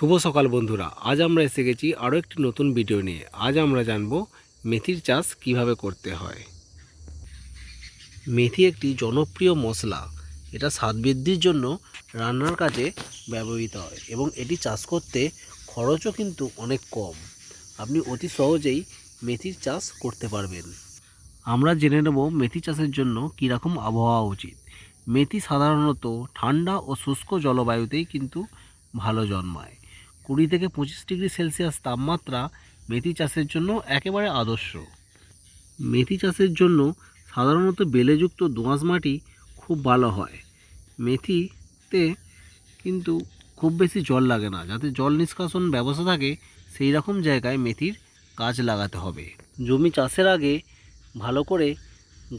শুভ সকাল বন্ধুরা। আজ আমরা এসে গেছি আরও একটি নতুন ভিডিও নিয়ে। আজ আমরা জানব মেথির চাষ কীভাবে করতে হয়। মেথি একটি জনপ্রিয় মশলা। এটা স্বাদ বৃদ্ধির জন্য রান্নার কাজে ব্যবহৃত হয় এবং এটি চাষ করতে খরচও কিন্তু অনেক কম। আপনি অতি সহজেই মেথির চাষ করতে পারবেন। আমরা জেনে নেব মেথি চাষের জন্য কীরকম আবহাওয়া উচিত। মেথি সাধারণত ঠান্ডা ও শুষ্ক জলবায়ুতেই কিন্তু ভালো জন্মায়। কুড়ি থেকে পঁচিশ ডিগ্রি সেলসিয়াস তাপমাত্রা মেথি চাষের জন্য একেবারে আদর্শ। মেথি চাষের জন্য সাধারণত বেলেযুক্ত দোআঁশ মাটি খুব ভালো হয়। মেথিতে কিন্তু খুব বেশি জল লাগে না, যাতে জল নিষ্কাশন ব্যবস্থা থাকে, সেই রকম জায়গায় মেথির গাছ লাগাতে হবে। জমি চাষের আগে ভালো করে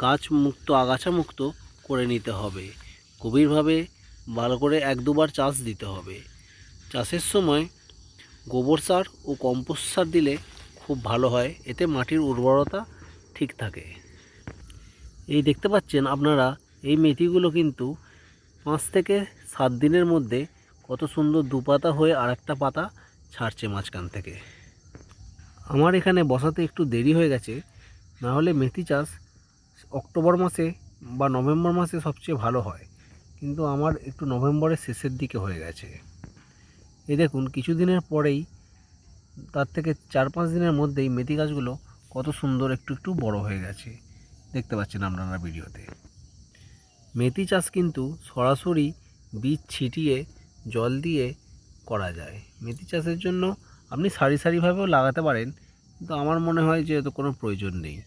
গাছ মুক্ত, আগাছা মুক্ত করে নিতে হবে। গভীরভাবে ভালো করে এক দুবার চাষ দিতে হবে। চাষের সময় গোবর সার ও কম্পোস্ট সার দিলে খুব ভালো হয়, এতে মাটির উর্বরতা ঠিক থাকে। এই দেখতে পাচ্ছেন আপনারা, এই মেথিগুলো কিন্তু পাঁচ থেকে সাত দিনের মধ্যে কত সুন্দর দু পাতা হয়ে আর একটা পাতা ছাড়ছে মাঝখান থেকে। আমার এখানে বসাতে একটু দেরি হয়ে গেছে, না হলে মেথি চাষ অক্টোবর মাসে বা নভেম্বর মাসে সবচেয়ে ভালো হয়, কিন্তু আমার একটু নভেম্বরের শেষের দিকে হয়ে গেছে। এই দেখুন, কিছুদিনের পরেই, তার থেকে চার পাঁচ দিনের মধ্যেই মেথি গাছগুলো কত সুন্দর একটু একটু বড় হয়ে গেছে। দেখতে পাচ্ছেন আপনারা ভিডিওতে। মেথি চাষ কিন্তু সরাসরি বীজ ছিটিয়ে, জল দিয়ে করা যায়। মেথি চাষের জন্য আপনি সারি সারিভাবেও লাগাতে পারেন, কিন্তু আমার মনে হয় যে এত কোনো প্রয়োজন নেই।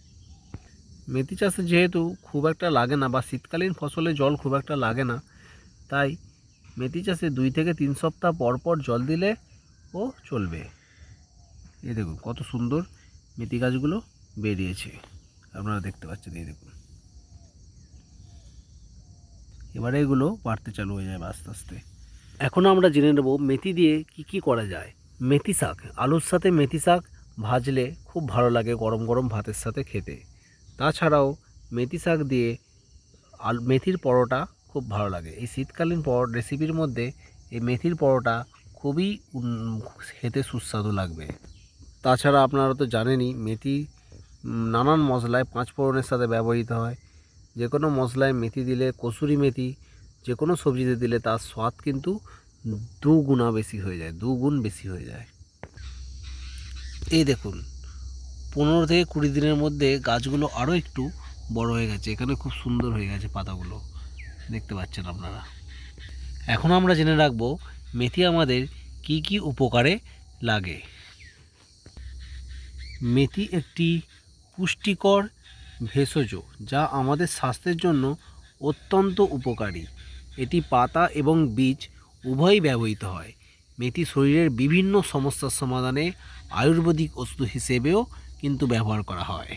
মেথি চাষে যেহেতু খুব একটা লাগে না বা শীতকালীন ফসলে জল খুব একটা লাগে না, তাই মেথি চাষে দুই থেকে তিন সপ্তাহ পর পর জল দিলে ও চলবে। এই দেখুন, কত সুন্দর মেথি গাছগুলো বেরিয়েছে। আপনারা দেখতে পাচ্ছেন, এই দেখুন। এবারে এগুলো বাড়তে চালু হয়ে যাবে আস্তে আস্তে। এখন আমরা জেনে নেব মেথি দিয়ে কি কি করা যায়। মেথি শাক, আলুর সাথে মেথি শাক ভাজলে খুব ভালো লাগে গরম গরম ভাতের সাথে খেতে। তাছাড়াও মেথি শাক দিয়ে আলু, মেথির পরোটা খুব ভালো লাগে। এই শীতকালীন পর রেসিপির মধ্যে এই মেথির পরোটা খুবই খেতে সুস্বাদু লাগবে। তাছাড়া আপনারা তো জানেনই, মেথি নানান মশলায় পাঁচ ফোড়নের সাথে ব্যবহৃত হয়। যে কোনো মশলায় মেথি দিলে, কসুরি মেথি যে কোনো সবজিতে দিলে তার স্বাদ কিন্তু দু গুণা বেশি হয়ে যায় দু গুণ বেশি হয়ে যায়। এই দেখুন, পনেরো থেকে কুড়ি দিনের মধ্যে গাছগুলো আরও একটু বড় হয়ে গেছে। এখানে খুব সুন্দর হয়ে গেছে পাতাগুলো। দেখতে পাচ্ছেন আপনারা। এখন আমরা জেনে রাখব মেথি আমাদের কি কি উপকারে লাগে। মেথি একটি পুষ্টিকর ভেষজ যা আমাদের স্বাস্থ্যের জন্য অত্যন্ত উপকারী। এটি পাতা এবং বীজ উভয়ই ব্যবহৃত হয়। মেথি শরীরের বিভিন্ন সমস্যার সমাধানে আয়ুর্বেদিক ওষুধ হিসেবেও কিন্তু ব্যবহার করা হয়।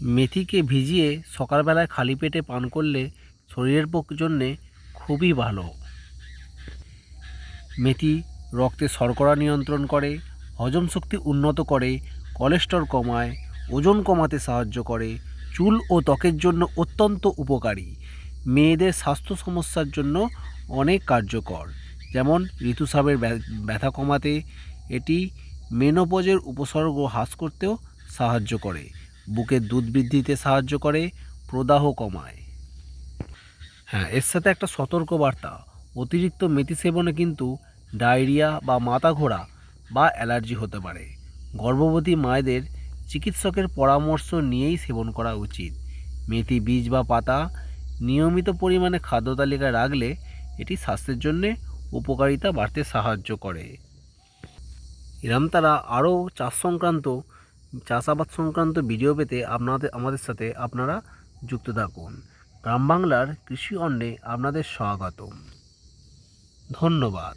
মেথিকে ভিজিয়ে সকালবেলায় খালি পেটে পান করলে শরীরের পক্ষে জন্যে খুবই ভালো। মেথি রক্তে শর্করা নিয়ন্ত্রণ করে, হজম শক্তি উন্নত করে, কোলেস্টেরল কমায়, ওজন কমাতে সাহায্য করে, চুল ও ত্বকের জন্য অত্যন্ত উপকারী। মেয়েদের স্বাস্থ্য সমস্যার জন্য অনেক কার্যকর, যেমন ঋতুস্রাবের ব্যা- ব্যথা কমাতে, এটি মেনোপজের উপসর্গ হ্রাস করতেও সাহায্য করে, বুকের দুধ বৃদ্ধিতে সাহায্য করে, প্রদাহ কমায়। হ্যাঁ এর সাথে একটা সতর্ক বার্তা অতিরিক্ত মেথি সেবনে কিন্তু ডায়রিয়া বা মাথা ঘোরা বা অ্যালার্জি হতে পারে। গর্ভবতী মায়েদের চিকিৎসকের পরামর্শ নিয়েই সেবন করা উচিত। মেথি বীজ বা পাতা নিয়মিত পরিমাণে খাদ্য তালিকায় রাখলে এটি স্বাস্থ্যের জন্যে উপকারিতা বাড়তে সাহায্য করে। এরম তারা আরও চাষ সংক্রান্ত, চাষাবাদ সংক্রান্ত ভিডিও পেতে আপনাদের, আমাদের সাথে আপনারা যুক্ত থাকুন। গ্রাম বাংলার কৃষি অন্নে আপনাদের স্বাগত ধন্যবাদ।